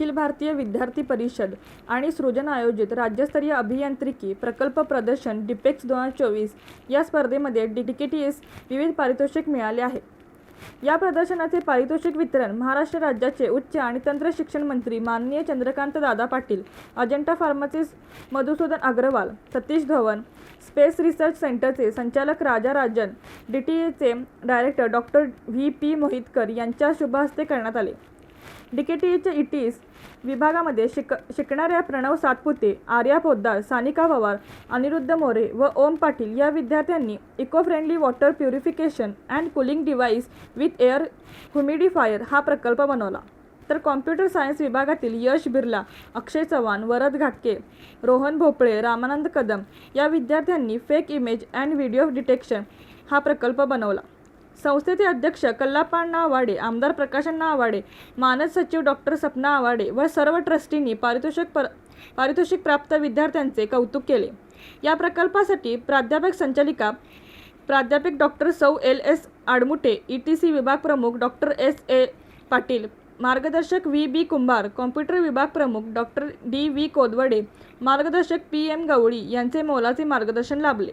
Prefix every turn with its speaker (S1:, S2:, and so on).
S1: अखिल भारतीय विद्यार्थी परिषद आणि सृजन आयोजित राज्यस्तरीय अभियांत्रिकी प्रकल्प प्रदर्शन डिपेक्स दोन हजार चोवीस या स्पर्धेमध्ये डिटिकेटीएस विविध पारितोषिक मिळाले आहे. या प्रदर्शनाचे पारितोषिक वितरण महाराष्ट्र राज्याचे उच्च आणि तंत्र शिक्षण मंत्री माननीय Chandrakant Dada Patil Ajanta pharmacist Madhusudan Agrawal Satish Dhawan space research सेंटरचे संचालक Raja Rajan D T एचे director doctor V P Mohitkar यांच्या शुभहस्ते करण्यात आले. डी के टी एच्या इटीस विभागामध्ये शिक शिकणाऱ्या प्रणव सातपुते आर्या पोद्दार सानिका पवार अनिरुद्ध मोरे व ओम पाटील या विद्यार्थ्यांनी eco friendly water purification and cooling device with air humidifier हा प्रकल्प बनवला. तर कॉम्प्युटर सायन्स विभागातील यश बिर्ला अक्षय चव्हाण वरद घाटके रोहन भोपळे रामानंद कदम या विद्यार्थ्यांनी fake image and video detection हा प्रकल्प बनवला. संस्थेचे अध्यक्ष कल्लापाण्णा आवाडे आमदार प्रकाशण्णा आवाडे मानद सचिव डॉक्टर सपना आवाडे व सर्व ट्रस्टींनी पारितोषिक पर पारितोषिक प्राप्त विद्यार्थ्यांचे कौतुक केले. या प्रकल्पासाठी प्राध्यापक संचालिका प्राध्यापक डॉक्टर सौ L S Admute E T C विभाग प्रमुख डॉक्टर एस ए पाटील मार्गदर्शक व्ही बी कुंभार कॉम्प्युटर विभाग प्रमुख डॉक्टर डी व्ही कोदवडे मार्गदर्शक पी एम गवळी यांचे मोलाचे मार्गदर्शन लाभले.